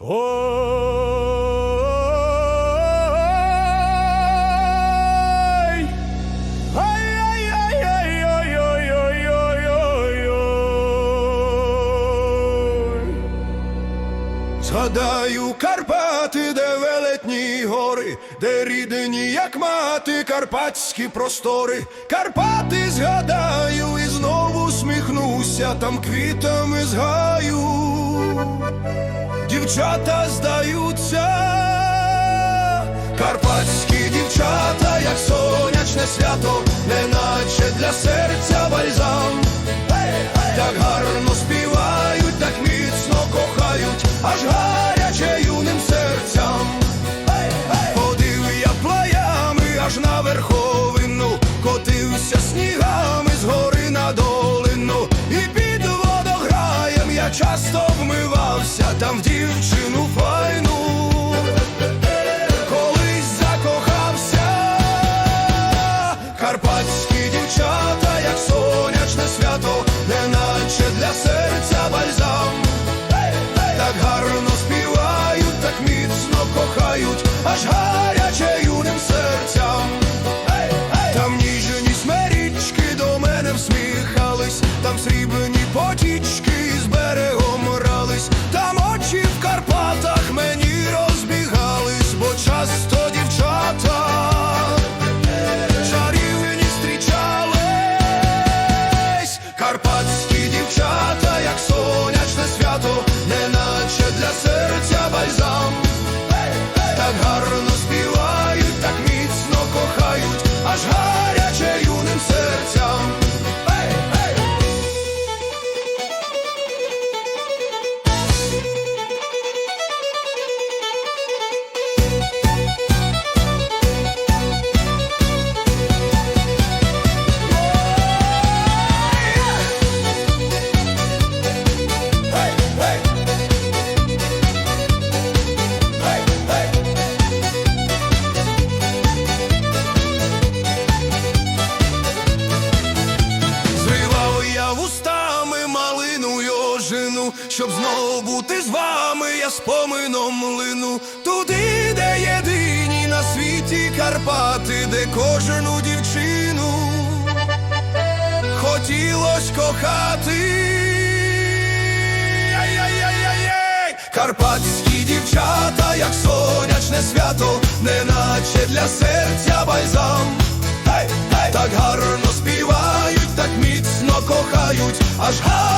Згадаю Карпати, де велетні гори, де рідні, як мати, карпатські простори, Карпати згадаю і знову сміхнуся, там квітами згаю. Дівчата здаються, карпатські дівчата, як сонячне свято, неначе для серця бальзам. Часто вмивався, там в дівчину файну. Колись закохався, карпатські дівчата, як сонячне свято, неначе для серця бальзам. Так гарно співають, так міцно кохають, аж гаряче юним серцям. Там срібні потічки берегом рались, там очі в Карпатах мені розбігались, бо часто дівчата чарівні зустрічались, карпатські дівчата, як сонячне свято, неначе для серця бальзам. Так гарно співають, так міцно кохають, аж гаряче ожину, щоб знову бути з вами, я спомином лину. Туди, де єдині на світі Карпати, де кожну дівчину хотілось кохати. Карпатські дівчата, як сонячне свято, неначе для серця бальзам. Гей, гей! Так гарно співають, так міцно кохають, аж серцям.